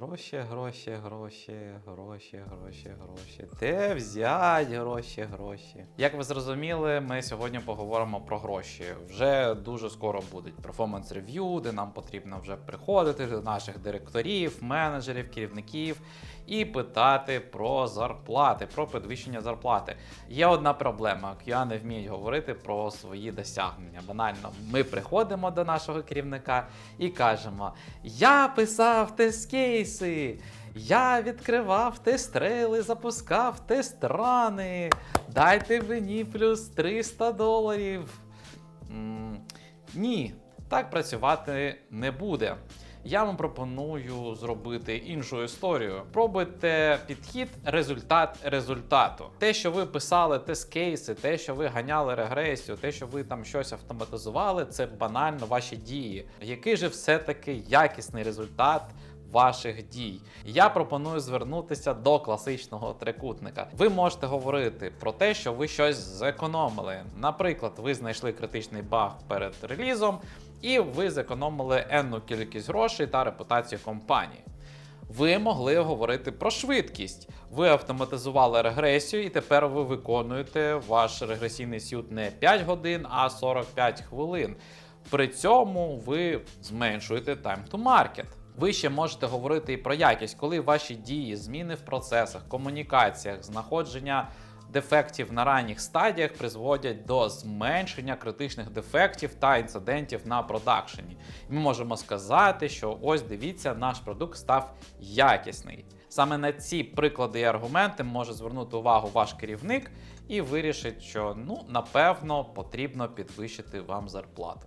Гроші, гроші, гроші, гроші, гроші, гроші. Де взять гроші, гроші? Як ви зрозуміли, ми сьогодні поговоримо про гроші. Вже дуже скоро будуть перформанс рев'ю, де нам потрібно вже приходити до наших директорів, менеджерів, керівників і питати про зарплати, про підвищення зарплати. Є одна проблема: кияни вміють говорити про свої досягнення. Банально, ми приходимо до нашого керівника і кажемо: Я писав тест-кейси, я відкривав тест-трейли, запускав тест-рани, дайте мені плюс 300 доларів. Ні, так працювати не буде. Я вам пропоную зробити іншу історію. Пробуйте підхід, результат результату. Те, що ви писали тест-кейси, те, що ви ганяли регресію, те, що ви там щось автоматизували, це банально ваші дії. Який же все-таки якісний результат? Ваших дій я пропоную звернутися до класичного трикутника. Ви можете говорити про те, що ви щось зекономили. Наприклад, ви знайшли критичний баг перед релізом, і ви зекономили енну кількість грошей та репутацію компанії. Ви могли говорити про швидкість. Ви автоматизували регресію, і тепер ви виконуєте ваш регресійний сют не 5 годин, а 45 хвилин. При цьому ви зменшуєте time to market. Ви ще можете говорити і про якість, коли ваші дії, зміни в процесах, комунікаціях, знаходження дефектів на ранніх стадіях призводять до зменшення критичних дефектів та інцидентів на продакшені. Ми можемо сказати, що ось дивіться, наш продукт став якісний. Саме на ці приклади і аргументи може звернути увагу ваш керівник і вирішить, що ну напевно потрібно підвищити вам зарплату.